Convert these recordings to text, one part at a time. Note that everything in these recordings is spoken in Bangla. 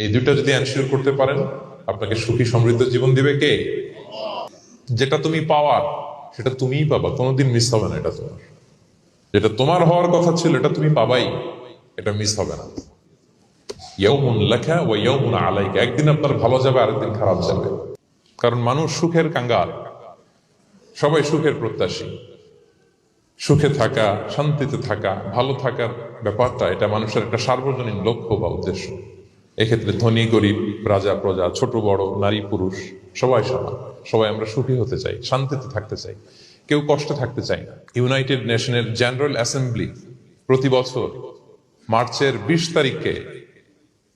এই দুইটা যদি অ্যানশিওর করতে পারেন, আপনাকে সুখী সমৃদ্ধ জীবন দিবে কে? যেটা তুমি পাওয়ার সেটা তুমিই পাবা। কোনোদিন মিস হবে না এটা তোমার। যেটা তোমার হওয়ার কথা ছিল, এটা তুমি পাবাই। এটা মিস হবে না। ইয়ৌমুন লেখা ও ইয়ৌমুন একদিন আপনার ভালো যাবে, আরেকদিন খারাপ যাবে। কারণ মানুষ সুখের কাঙ্গাল। সবাই সুখের প্রত্যাশী। সুখে থাকা, শান্তিতে থাকা, ভালো থাকার ব্যাপারটা, এটা মানুষের একটা সার্বজনীন লক্ষ্য বা উদ্দেশ্য। এক্ষেত্রে ধনী, গরিব, রাজা, প্রজা, ছোট, বড়, নারী, পুরুষ, সবাই সমান। সবাই আমরা সুখী হতে চাই, শান্তিতে থাকতে চাই। কেউ কষ্টে থাকতে চাই না। ইউনাইটেড নেশনের জেনারেল অ্যাসেম্বলি প্রতি বছর মার্চের বিশ তারিখে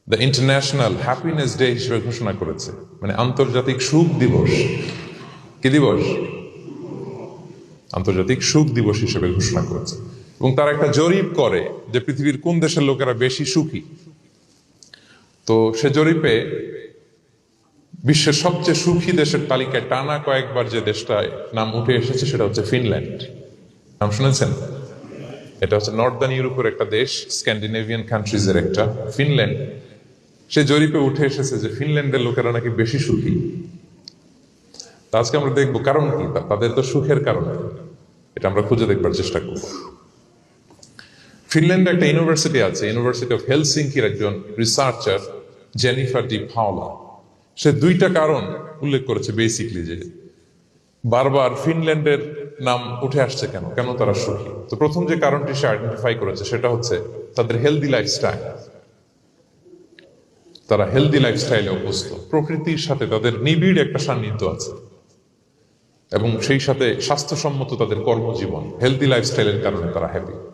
দ্য ইন্টারন্যাশনাল হ্যাপিনেস ডে হিসেবে ঘোষণা করেছে। মানে আন্তর্জাতিক সুখ দিবস। কি দিবস? আন্তর্জাতিক সুখ দিবস হিসেবে ঘোষণা করেছে। এবং তারা একটা জরিপ করে যে পৃথিবীর কোন দেশের লোকেরা বেশি সুখী। তো সে জরিপে বিশ্বের সবচেয়ে সুখী দেশের তালিকায় টানা কয়েকবার যে দেশটায় নাম উঠে এসেছে সেটা হচ্ছে ফিনল্যান্ড। নাম শুনেছেন? এটা হচ্ছে নর্দার্ন ইউরোপের একটা দেশ, স্ক্যান্ডিনেভিয়ান কান্ট্রিজের একটা। ফিনল্যান্ড সে জরিপে উঠে এসেছে যে ফিনল্যান্ডের লোকেরা নাকি বেশি সুখী। আজকে আমরা দেখব কারণ কি? তাদের তো সুখের কারণ। এটা আমরা খুঁজে দেখবার চেষ্টা করব। ফিনল্যান্ডে একটা ইউনিভার্সিটি আছে ইউনিভার্সিটি অফ হেলসিঙ্কির একজন রিসার্চার জেনিফার ডি ফাওলা সে দুইটা কারণ উল্লেখ করেছে বেসিকলি যে বারবার ফিনল্যান্ডের নাম উঠে আসছে কেন? কেন তারা সুখী? তো প্রথম যে কারণটি সে আইডেন্টিফাই করেছে সেটা হচ্ছে তাদের হেলদি লাইফস্টাইল তারা হেলদি লাইফস্টাইলে অভ্যস্ত। প্রকৃতির সাথে তাদের নিবিড় একটা সান্নিধ্য আছে। এবং সেই সাথে স্বাস্থ্যসম্মত তাদের কর্মজীবন হেলদি লাইফস্টাইলের কারণে তারা হ্যাপি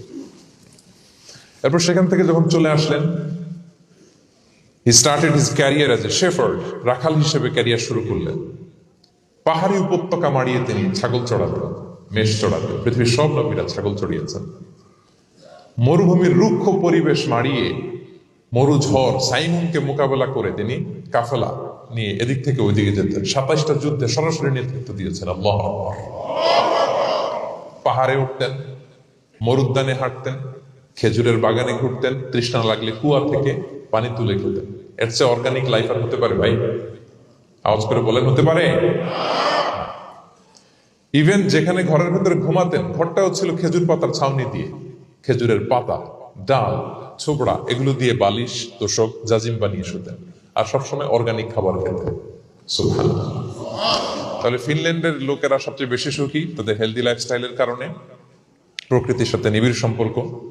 এরপর সেখান থেকে যখন চলে আসলেন he started his career as a shepherd রাখাল হিসেবে ক্যারিয়ার শুরু করলেন। পাহাড়ি উপত্যকা মাড়িয়ে তিনি ছাগল চড়াতেন, মেষ চড়াতেন, পৃথিবীর সব নবীরা ছাগল চড়িয়েছেন। মরুভূমির রুক্ষ পরিবেশ মাড়িয়ে মরু ঝড় সাইমুনকে মোকাবেলা করে তিনি কাফেলা নিয়ে এদিক থেকে ওইদিকে যেতেন। সাতাইশটা যুদ্ধে সরাসরি নেতৃত্ব দিয়েছেন আল্লাহ পাহাড়ে উঠতেন, মরুদ্যানে হাঁটতেন খেজুরের বাগানে ঘুরতেন, তৃষ্ণা লাগলে কুয়া থেকে পানি তুলে খেতেন। এর চেয়ে অর্গানিক লাইফ আর হতে পারে ভাই? আওয়াজ করে বলেন, হতে পারে? ইভেন যেখানে ঘরের ভেতরে ঘুমাতেন, ঘরটাও ছিল খেজুর পাতার ছাউনি দিয়ে। খেজুরের পাতা, ডাল, ছোবড়া, এগুলো দিয়ে বালিশ, তোষক, জাজিম বানিয়ে শুতেন। আর সবসময় অর্গানিক খাবার খেতেন। সুবহানাল্লাহ। তাহলে ফিনল্যান্ডের লোকেরা সবচেয়ে বেশি সুখী? তাদের হেলদি লাইফস্টাইলের কারণে? প্রকৃতির সাথে নিবিড় সম্পর্ক?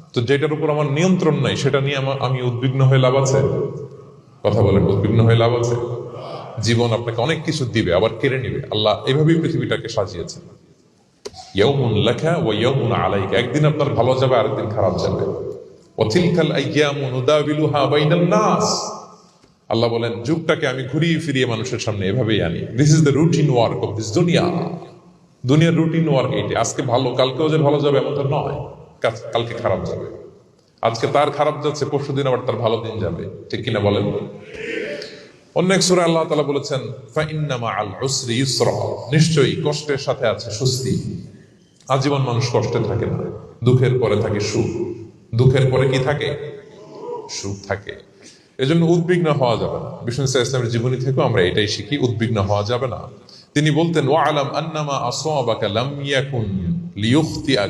তো যেটার উপর আমার নিয়ন্ত্রণ নাই, সেটা নিয়ে আমার আমি উদ্বিগ্ন হয়ে লাভ আছে? কথা বলেন, উদ্বিগ্ন হয়ে লাভ আছে? জীবন আপনাকে অনেক কিছু দিবে, আবার কেড়ে নিবে। আল্লাহ এভাবেই পৃথিবীটাকে সাজিয়েছেন। ইয়াউমুন লাকা ওয়া ইয়াউমুন আলাইকা। একদিন আপনার ভালো যাবে, আরেকদিন খারাপ যাবে। ওয়াতিলকাল আইয়ামু নুদাবিলুহা বাইনান নাস। আল্লাহ বলেন, যুগটাকে আমি ঘুরিয়ে ফিরিয়ে মানুষের সামনে এভাবেই আনি। This is the routine work of this দুনিয়া দুনিয়ার রুটিন ওয়ার্ক এইটা। আজকে ভালো, কালকেও যে ভালো যাবে এমন তো নয়। কালকে খারাপ যাবে। আজকে তার খারাপ যাচ্ছে, পরশু দিন আবার তার ভালো দিন যাবে। ঠিক কিনা বলেন? অন্য এক সুরে আল্লাহ তালা বলেছেন, ফাইন্নামা আল উসরি ইউসরা। নিশ্চয়ই কষ্টের সাথে আছে সুস্থি আজীবন মানুষ কষ্টে থাকে না। দুঃখের পরে থাকে সুখ। দুঃখের পরে কি থাকে? সুখ থাকে। এজন্য উদ্বিগ্ন হওয়া যাবে না। বিষ্ণু ইসলাম ইসলামের জীবনী থেকেও আমরা এটাই শিখি, উদ্বিগ্ন হওয়া যাবে না। তিনি বলতেন ওয়া আলাম আন্নামা আসওয়াবাকা লাম ইয়াকুন লিয়ুখতিআক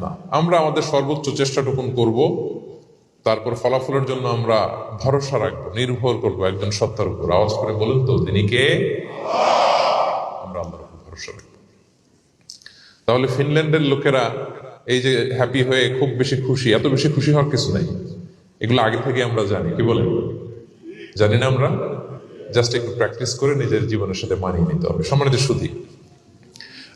না। আমরা আমাদের সর্বোচ্চ চেষ্টাটুকুন করব, তারপর ফলাফলের জন্য আমরা ভরসা রাখব, নির্ভর করব একজন সত্তার উপর। আওয়াজ করে বলুন তো, তিনি কে? আমরা আল্লাহর উপর ভরসা রাখব। তাহলে ফিনল্যান্ডের লোকেরা এই যে হ্যাপি হয়ে খুব বেশি খুশি, এত বেশি খুশি হওয়ার কিছু নাই। এগুলো আগে থেকে আমরা জানি, কি বলেন? জানি না আমরা? জাস্ট একটু প্র্যাকটিস করে নিজের জীবনের সাথে মানিয়ে নিতে হবে সম্মানিত সুধী।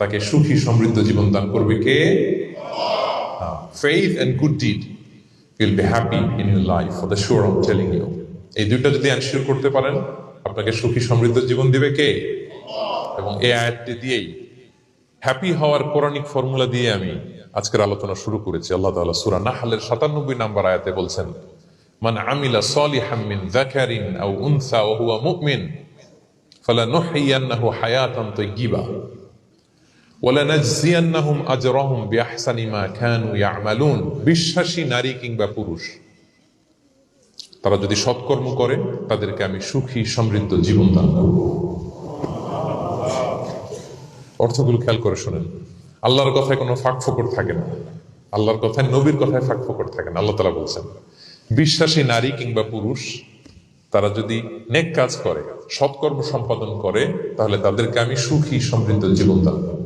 তাকে সুখী সমৃদ্ধ জীবন দান করবে কে? Faith and good deed you'll be happy in your life for the sure am telling you এই দুইটা যদি অ্যানশিওর করতে পারেন, আপনাকে সুখী সমৃদ্ধ জীবন দিবে কে? এবং এই আয়াতটি দিয়েই হ্যাপি হওয়ার পৌরাণিক ফর্মুলা দিয়ে আমি আজকের আলোচনা শুরু করেছি। আল্লাহ তাআলা সূরা নাহলের 97 নম্বর আয়াতে বলছেন, মান আমিলা সালিহাম মিন যাকারিন আও উনসা ওয়া হুয়া মুমিন ফালানুহইয়ান্নাহু হায়াতান তাইয়্যিবা ওয়ালানাজজিয়ান্নাহুম আজরাহুম বিআহসানি মা কানু ইয়ামালুন। বিশ্বাসী নারী কিংবা পুরুষ, তারা যদি সৎকর্ম করে তাদেরকে আমি সুখী, সমৃদ্ধ জীবন দান করব। অর্থগুলো খেয়াল করে শোনেন। আল্লাহর কথায় কোনো ফাঁক ফোকর থাকে না। আল্লাহর কথায়, নবীর কথায় ফাঁক ফোকর থাকে না। আল্লাহ তালা বলছেন, বিশ্বাসী নারী কিংবা পুরুষ, তারা যদি নেক কাজ করে, সৎকর্ম সম্পাদন করে, তাহলে তাদেরকে আমি সুখী, সমৃদ্ধ জীবন দান করব।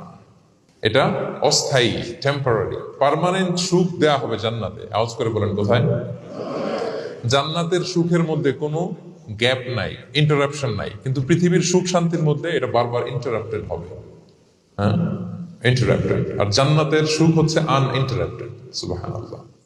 এটা অস্থায়ী টেম্পোরারি পারমানেন্ট সুখ দেয়া হবে জান্নাতে। আওয়াজ করে বলেন, কোথায়? জান্নাতের সুখের মধ্যে কোনো গ্যাপ নাই ইন্টারাপশন নাই। কিন্তু পৃথিবীর সুখ শান্তির মধ্যে এটা বারবার ইন্টারাপ্টেড হবে। হ্যাঁ? ইন্টারাপ্টেড আর জান্নাতের সুখ হচ্ছে আন আনইন্টারাপ্টেড সুবহানাল্লাহ।